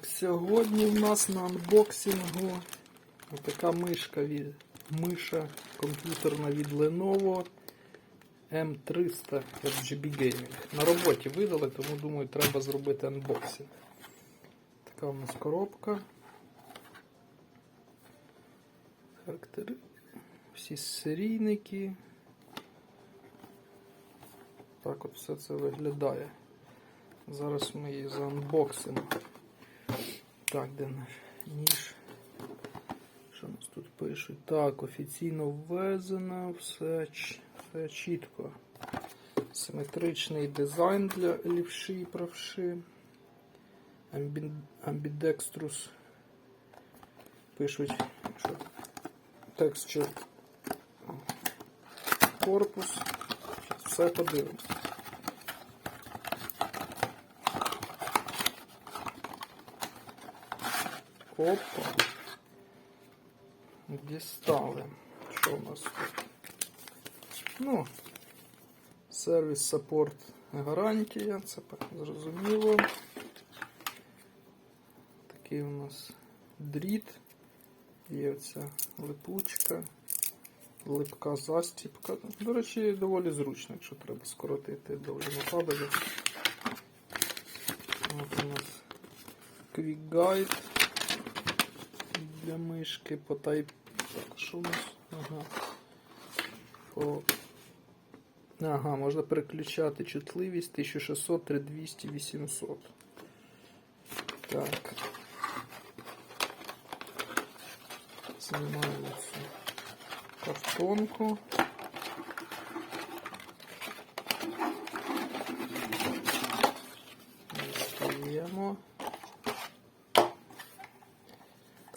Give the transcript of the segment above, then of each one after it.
Так, сьогодні в нас на анбоксингу така мишка від миша комп'ютерна від Lenovo M300 RGB Gaming. На роботі видали, тому думаю, треба зробити анбоксинг. Така у нас коробка. Характери. Всі серійники. Так от все це виглядає. Зараз ми її заанбоксимо. Так, де наш ніж? Що нас тут пишуть? Так, офіційно ввезено, все, все чітко. Симетричний дизайн для лівши і правши. Амбі... Ambidextrous. Пишуть, що texture корпус. Все подивимось. Опа. Дістали. Що у нас тут? Ну, сервіс саппорт гарантія, це зрозуміло. Такий у нас дріт. Є оця липучка, липка застіпка. До речі, доволі зручно, якщо треба скоротити довжину кабелю. От у нас Guide для мишки по тайп. Так, що у нас? Ага. По... Ага, можна переключати чутливість 1600, 3200, 800. Так. Знімаємо цю картонку.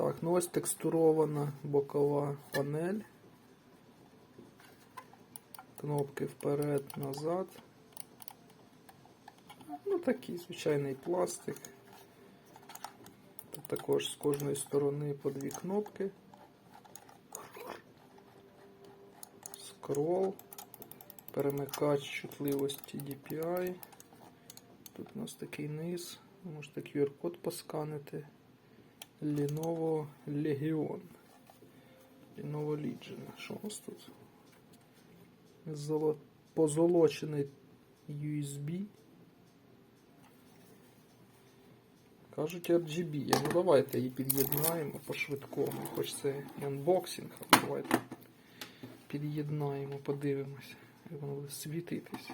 Так, ну ось текстурована бокова панель. Кнопки вперед, назад. Ну, такий звичайний пластик. Тут також з кожної сторони по дві кнопки. Скрол, перемикач чутливості DPI. Тут у нас такий низ. Можете QR-код посканити. Lenovo Legion. Lenovo Legion. Що у нас тут? Золо... Позолочений USB. Кажуть RGB. Я, ну давайте її під'єднаємо по-швидкому. Хоч це анбоксинг, але давайте під'єднаємо, подивимося, як воно буде світитись.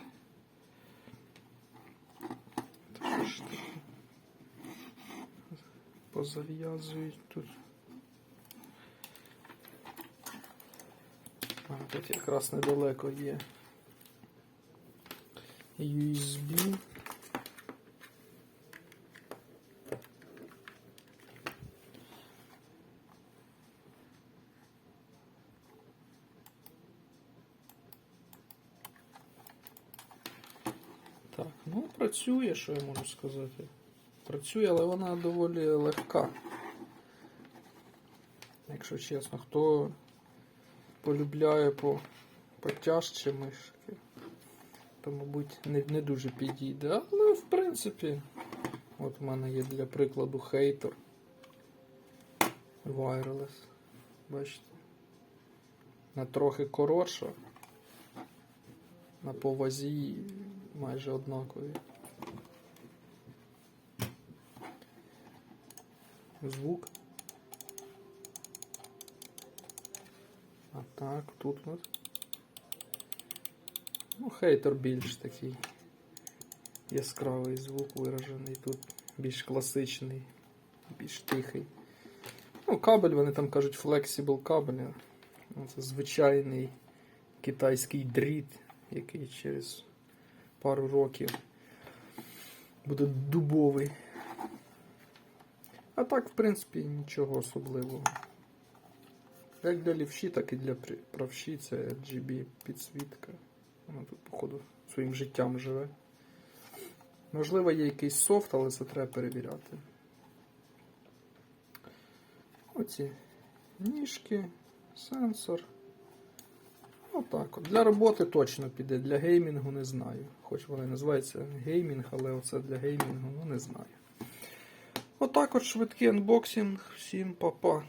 Також таке. Позав'язують тут. А, тут якраз недалеко є USB. Так, ну працює, що я можу сказати. Працює, але вона доволі легка. Якщо чесно, хто полюбляє по потяжче мишки, то, мабуть, не, не дуже підійде. Але в принципі, от в мене є для прикладу хейтер Wireless. Бачите? На трохи коротша. На повазі майже однакові. Звук. А так, тут от. Ну, хейтер більш такий яскравий звук виражений, тут більш класичний, більш тихий. Ну, кабель, вони там кажуть flexible кабель. Ну, Це звичайний китайський дріт, який через пару років буде дубовий. А так, в принципі, нічого особливого. Як для лівші, так і для правші це RGB підсвітка. Вона тут, походу, своїм життям живе. Можливо, є якийсь софт, але це треба перевіряти. Оці ніжки, сенсор. Отак от. Для роботи точно піде, для геймінгу не знаю. Хоч вони називаються геймінг, але оце для геймінгу, ну не знаю. Отак от швидкий анбоксинг. Всім па-па.